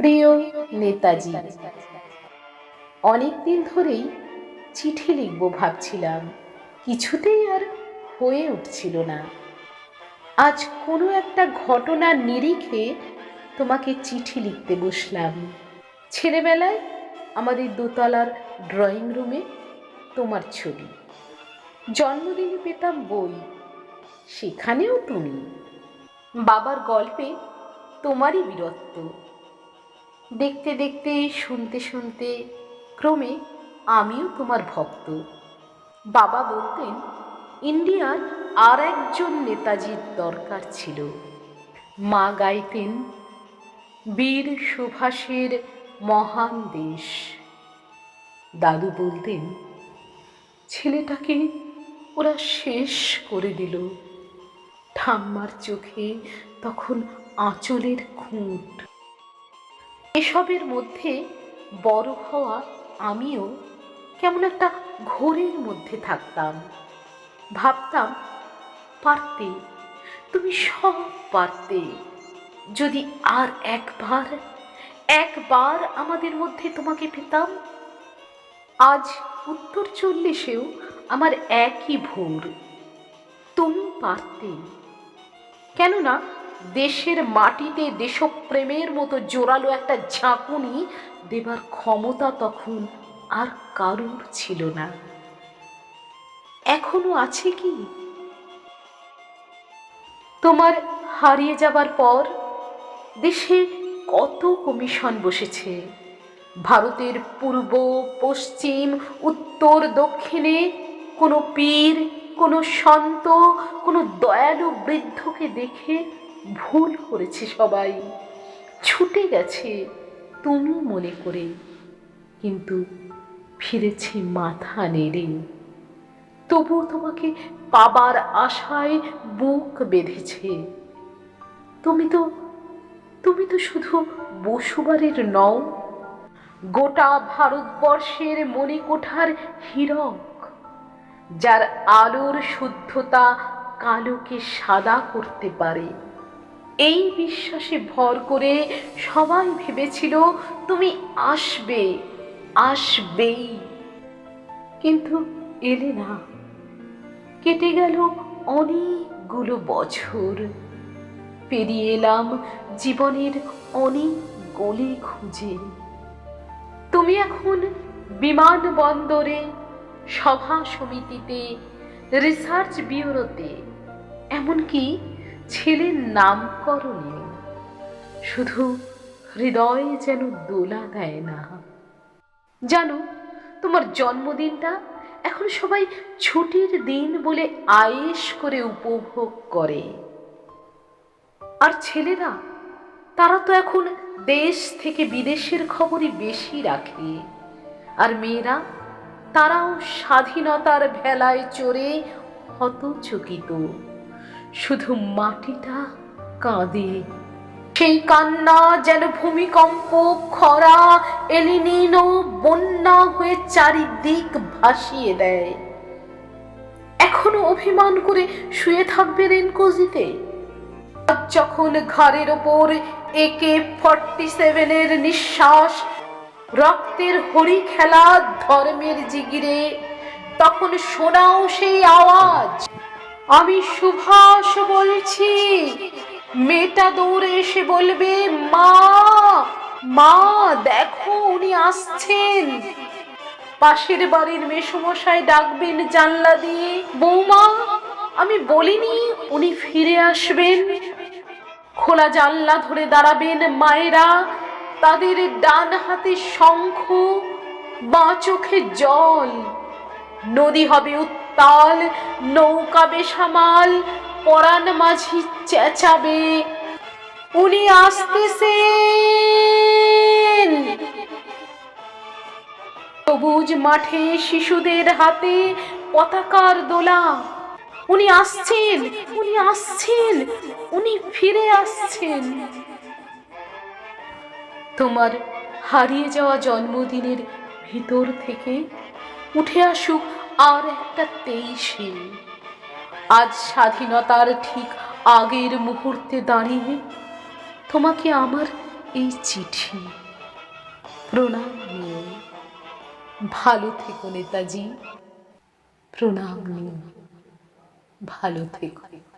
প্রিয় নেতাজি, অনেকদিন ধরেই চিঠি লিখব ভাবছিলাম। কিছুতেই আর হয়ে উঠছিল না। আজ কোনো একটা ঘটনার নিরিখে তোমাকে চিঠি লিখতে বসলাম। ছেলেবেলায় আমাদের দোতলার ড্রয়িং রুমে তোমার ছবি। জন্মদিনে পেতাম বই, সেখানেও তুমি। বাবার গল্পে তোমারই বীরত্ব। দেখতে দেখতে, শুনতে শুনতে, ক্রমে আমিও তোমার ভক্ত। বাবা বলতেন, ইন্ডিয়ার আর একজন নেতাজির দরকার ছিল। মা গাইতেন, বীর সুভাষের মহান দেশ। দাদু বলতেন, ছেলেটাকে ওরা শেষ করে দিল। ঠাম্মার চোখে তখন আঁচলের খুঁট। এসবের মধ্যে বড় হওয়া আমিও কেমন একটা ঘোরের মধ্যে থাকতাম। ভাবতাম, পারতে, তুমি সব পারতে। যদি আর একবার একবার আমাদের মধ্যে তোমাকে পেতাম, আজ উত্তর চল্লিশেও আমার একই ভোর। তুমি পারতে। কেননা দেশের মাটিতে দেশপ্রেমের মতো জোরালো একটা ঝাঁকুনি দেবার ক্ষমতা তখন আর কারুর ছিল না। এখনও আছে কি? তোমার হারিয়ে যাবার পর দেশে কত কমিশন বসেছে? ভারতের পূর্ব, পশ্চিম, উত্তর, দক্ষিণে কোনো পীর, কোনো সন্ত, কোনো দয়ালু বৃদ্ধকে দেখে ভুল করেছে সবাই। ছুটে গেছে তুমি মনে করে, কিন্তু ফিরেছে মাথা নেড়ে। তবু তোমাকে পাবার আশায় বুক বেঁধেছে। তুমি তো তুমি তো শুধু বসুবারের নও, গোটা ভারতবর্ষের মণিকোঠার হীরক, যার আলোর শুদ্ধতা কালোকে সাদা করতে পারে। এই বিশ্বাসে ভর করে সবাই ভেবেছিল, তুমি আসবে, আসবেই। কিন্তু এলে না। কেটে গেল অনেকগুলো বছর। পেরিয়ে এলাম জীবনের অনেক গলি খুঁজে। তুমি এখন বিমানবন্দরে, সভা সমিতিতে, রিসার্চ ব্যুরোতে, এমনকি ছেলের নামকরণে শুধু হৃদয় যেন দোলা দেয় না। জানো, তোমার জন্মদিনটা এখন সবাই ছুটির দিন বলে আয়েশ করে উপভোগ করে। আর ছেলেরা, তারা তো এখন দেশ থেকে বিদেশের খবরই বেশি রাখে। আর মেয়েরা, তারাও স্বাধীনতার ভেলায় চড়ে হতচকিত। শুধু মাটিটা কাঁদে। সেই কান্না যেন ভূমিকম্প, খরা, এলিনিনো বন্যা হয়ে চারিদিক ভাসিয়ে দেয়। এখনও অভিমান করে শুয়ে থাকবে রেনকোজিতে। যখন ঘাড়ের ওপর একে ফর্টি সেভেনের নিঃশ্বাস, রক্তের হরি খেলা ধর্মের জিগিরে, তখন শোনাও সেই আওয়াজ। আমি সুভাষ বলছি। মেয়েটা দৌড়ে এসে বলবে, মা মা, দেখো উনি আসছেন। পাশের বাড়ির মেসমশাই ডাকবেন জানলা দিয়ে, বৌমা, আমি বলিনি উনি ফিরে আসবেন? খোলা জানলা ধরে দাঁড়াবেন মায়েরা, তাদের ডান হাতে শঙ্খ, বাঁ চোখে জল। নদী হবে উত্তাল নৌকা বেসামাল, পরাণ মাঝি চেঁচাবে। উনি আসতেছেন। সবুজ মাঠে শিশুদের হাতে পতাকার দোলা। উনি আসছেন উনি আসছেন, উনি ফিরে আসছেন। তোমার হারিয়ে যাওয়া জন্মদিনের ভিতর থেকে উঠে আসুক আর একটা তেইশে। আজ স্বাধীনতার ঠিক আগের মুহূর্তে দাঁড়িয়ে তোমাকে আমার এই চিঠি। প্রণাম নিয়ে। ভালো থেকো নেতাজি। প্রণাম নিয়ে। ভালো থেকো।